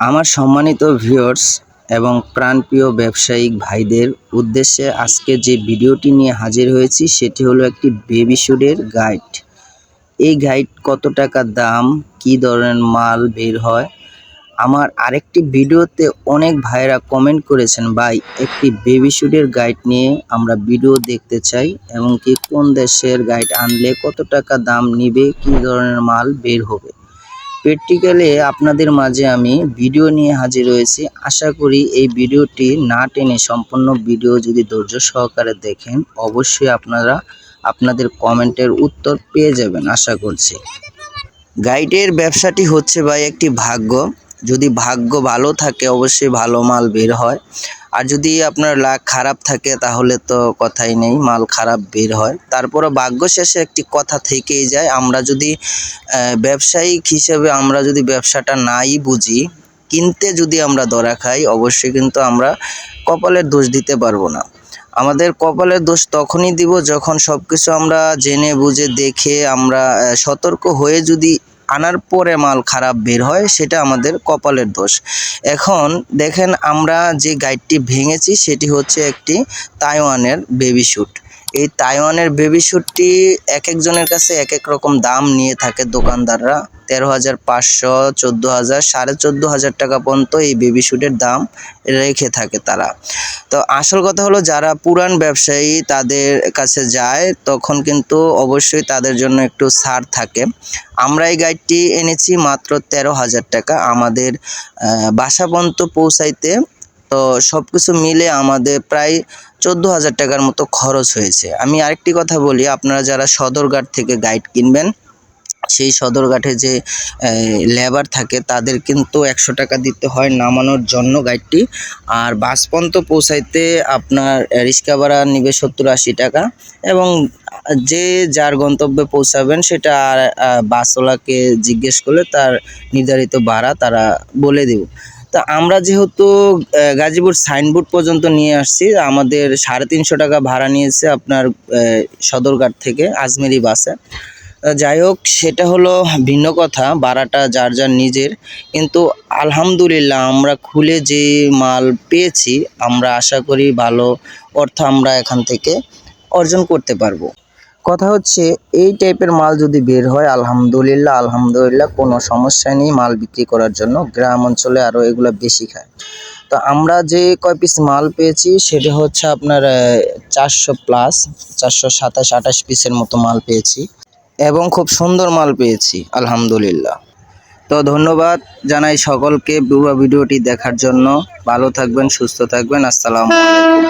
আমার সম্মানিত ভিউয়ার্স এবং প্রাণপ্রিয় ব্যবসায়িক ভাইদের উদ্দেশ্যে আজকে যে ভিডিওটি নিয়ে হাজির হয়েছি, সেটি হলো একটি বেবি শুটের গাইড এই গাইড কত টাকা দাম, কী ধরনের মাল বের হয়? আমার আরেকটি ভিডিওতে অনেক ভাইরা কমেন্ট করেছেন, ভাই, একটি বেবি শুটের গাইড নিয়ে আমরা ভিডিও দেখতে চাই এবং কি কোন দেশের গাইড আনলে কত টাকা দাম নিবে, কী ধরনের মাল বের হবে? প্র্যাকটিক্যালি আপনাদের মাঝে আমি ভিডিও নিয়ে হাজির হয়েছি। আশা করি এই ভিডিওটি না টেনে সম্পূর্ণ ভিডিও যদি ধৈর্য সহকারে দেখেন, অবশ্যই আপনারা আপনাদের কমেন্টের উত্তর পেয়ে যাবেন, আশা করছি। গাইডের ব্যবসাটি হচ্ছে ভাই একটি ভাগ্য। যদি ভাগ্য ভালো থাকে, অবশ্যই ভালো মাল বের হয়। আর যদি আপনার লাখ খারাপ থাকে তাহলে তো কথাই নেই, মাল খারাপ বের হয়। তারপরে ভাগ্য শেষে একটি কথা থেকেই যায়, আমরা যদি ব্যবসায়িক হিসেবে আমরা যদি ব্যবসাটা নাই বুঝি, কিনতে যদি আমরা ধরা খাই, অবশ্যই কিন্তু আমরা কপালের দোষ দিতে পারব না। আমাদের কপালের দোষ তখনই দিব যখন সব কিছু আমরা জেনে বুঝে দেখে আমরা সতর্ক হয়ে যদি আনার পরে মাল খারাপ বের হয়, সেটা আমাদের কপালের দোষ। এখন দেখেন আমরা যে গাইডটি ভেঙেছি, সেটি হচ্ছে একটি তাইওয়ানের বেবি শ্যুট এই তাইওয়ানের বেবি শ্যুটটি এক একজনের কাছে এক এক রকম দাম নিয়ে থাকে দোকানদাররা। তেরো হাজার পাঁচশো, চোদ্দ হাজার, সাড়ে চোদ্দ হাজার টাকা পর্যন্ত এই বেবি শ্যুটের দাম রেখে থাকে তারা। তো আসল কথা হলো, যারা পুরান ব্যবসায়ী তাদের কাছে যায়, তখন কিন্তু অবশ্যই তাদের জন্য একটু ছাড় থাকে। আমরা এই গাইডটি এনেছি মাত্র তেরো হাজার টাকা। আমাদের বাসা পর্যন্ত পৌঁছাইতে তো সব কিছু মিলে আমাদের প্রায় চোদ্দ হাজার টাকার মতো খরচ হয়েছে। আমি আরেকটি কথা বলি, আপনারা যারা সদরঘাট থেকে গাইড কিনবেন, সেই সদরঘাটে যে লেবার থাকে, তাদের কিন্তু একশো টাকা দিতে হয় নামানোর জন্য গাইডটি। আর বাস পর্যন্ত পৌঁছাইতে আপনার রিক্সা ভাড়া নিবে সত্তর আশি টাকা এবং যে যার গন্তব্যে পৌঁছাবেন সেটা বাসওয়ালাকে জিজ্ঞেস করলে তার নির্ধারিত ভাড়া তারা বলে দেব। তা আমরা যেহেতু গাজীপুর সাইনবোর্ড পর্যন্ত নিয়ে আসছি, আমাদের সাড়ে তিনশো টাকা ভাড়া নিয়েছে আপনার সদরঘাট থেকে আজমেরি বাসে। যাই হোক, সেটা হলো ভিন্ন কথা, ভাড়াটা যার যার নিজের। কিন্তু আলহামদুলিল্লাহ আমরা খুলে যে মাল পেয়েছি, আমরা আশা করি ভালো অর্থ আমরা এখান থেকে অর্জন করতে পারব। কথা হচ্ছে, এই টাইপের মাল যদি বের হয়, আলহামদুলিল্লাহ আলহামদুলিল্লাহ, কোনো সমস্যা নেই মাল বিক্রি করার জন্য। গ্রাম অঞ্চলে আরও এগুলো বেশি খায়। তো আমরা যে কয় পিস মাল পেয়েছি, সেটা হচ্ছে আপনার চারশো প্লাস চারশো সাতাশ, আঠাশ পিসের মতো মাল পেয়েছি। এবং খুব সুন্দর মাল পেয়েছি, আলহামদুলিল্লাহ। তো ধন্যবাদ জানাই সকলকে ভিডিওটি দেখার জন্য। ভালো থাকবেন, সুস্থ থাকবেন, আসসালামু আলাইকুম।